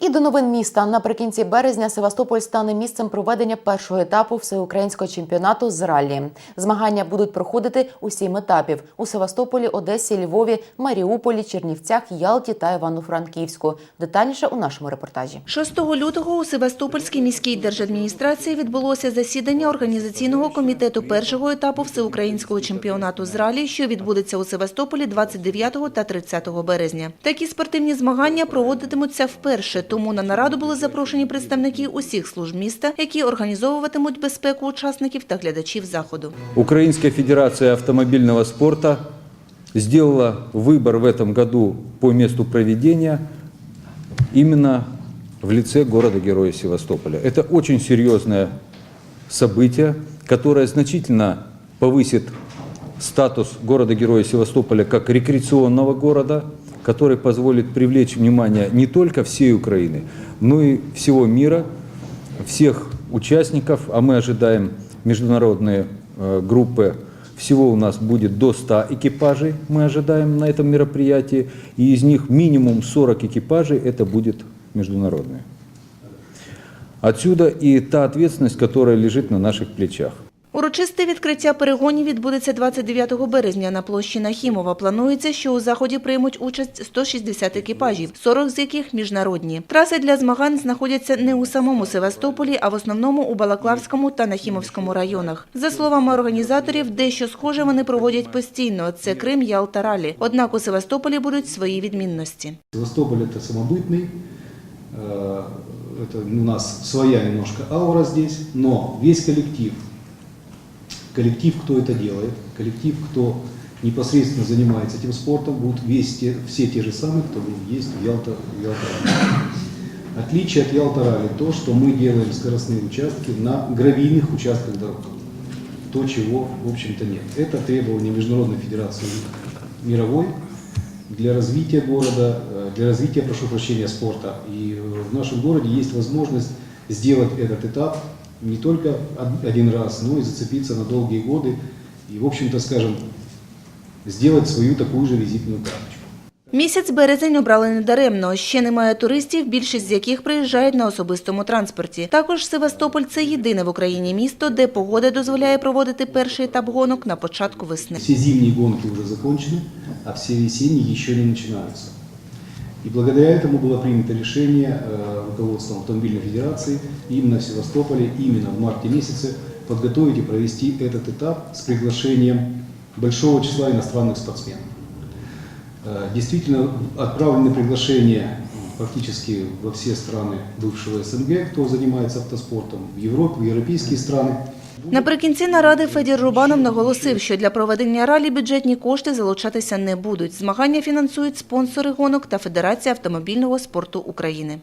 І до новин міста наприкінці березня Севастополь стане місцем проведення першого етапу всеукраїнського чемпіонату з раллі. Змагання будуть проходити у сім етапів у Севастополі, Одесі, Львові, Маріуполі, Чернівцях, Ялті та Івано-Франківську. Детальніше у нашому репортажі. 6 лютого у Севастопольській міській держадміністрації відбулося засідання організаційного комітету першого етапу всеукраїнського чемпіонату з ралі, що відбудеться у Севастополі 29 та 30 березня. Такі спортивні змагання проводитимуться вперше, тому на нараду були запрошені представники усіх служб міста, які організовуватимуть безпеку учасників та глядачів заходу. Украинская Федерация автомобильного спорта сделала выбор в этом году по месту проведения именно в лице города-героя Севастополя. Это очень серьезное событие, которое значительно повысит статус города-героя Севастополя как рекреационного города, который позволит привлечь внимание не только всей Украины, но и всего мира, всех участников, а мы ожидаем международные э, группы. Всего у нас будет до 100 экипажей, мы ожидаем на этом мероприятии, и из них минимум 40 экипажей это будет международные. Отсюда и та ответственность, которая лежит на наших плечах. Урочисте відкриття перегонів відбудеться 29 березня на площі Нахімова. Планується, що у заході приймуть участь 160 екіпажів, 40 з яких міжнародні. Траси для змагань знаходяться не у самому Севастополі, а в основному у Балаклавському та Нахімовському районах. За словами організаторів, дещо схоже вони проводять постійно. Це Крим, Ялта, Ралі. Однак у Севастополі будуть свої відмінності. Севастополь это самобытный, э, это у нас своя немножко аура здесь, но весь коллектив, Коллектив, кто это делает, коллектив, кто непосредственно занимается этим спортом, будут весь все те же самые, кто есть в Ялта, в Ялта Ралли. Отличие от Ялта Ралли то, что мы делаем скоростные участки на гравийных участках дорог. То, чего, в общем-то, нет. Это требование Международной Федерации мировой для развития города, э, для развития, прошу прощения, спорта. И в нашем городе есть возможность сделать этот этап не только один раз, но и зацепиться на долгие годы и, в общем-то, скажем, сделать свою такую же визитную карточку. Місяць березень обрали недаремно. Ще немає туристів, більшість з яких приїжджають на особистому транспорті. Також Севастополь – це єдине в Україні місто, де погода дозволяє проводити перший етап гонок на початку весни. Все зимние гонки уже закончены, а все весенние еще не начинаются. И благодаря этому было принято решение э, руководством Автомобильной Федерации именно в Севастополе, именно в марте месяце подготовить и провести этот этап с приглашением большого числа иностранных спортсменов. Э, Действительно, отправлены приглашения практически во все страны бывшего СНГ, кто занимается автоспортом, в Европу, в европейские страны. Наприкінці наради Федір Рубанов наголосив, що для проведення ралі бюджетні кошти залучатися не будуть. Змагання фінансують спонсори гонок та Федерація автомобільного спорту України.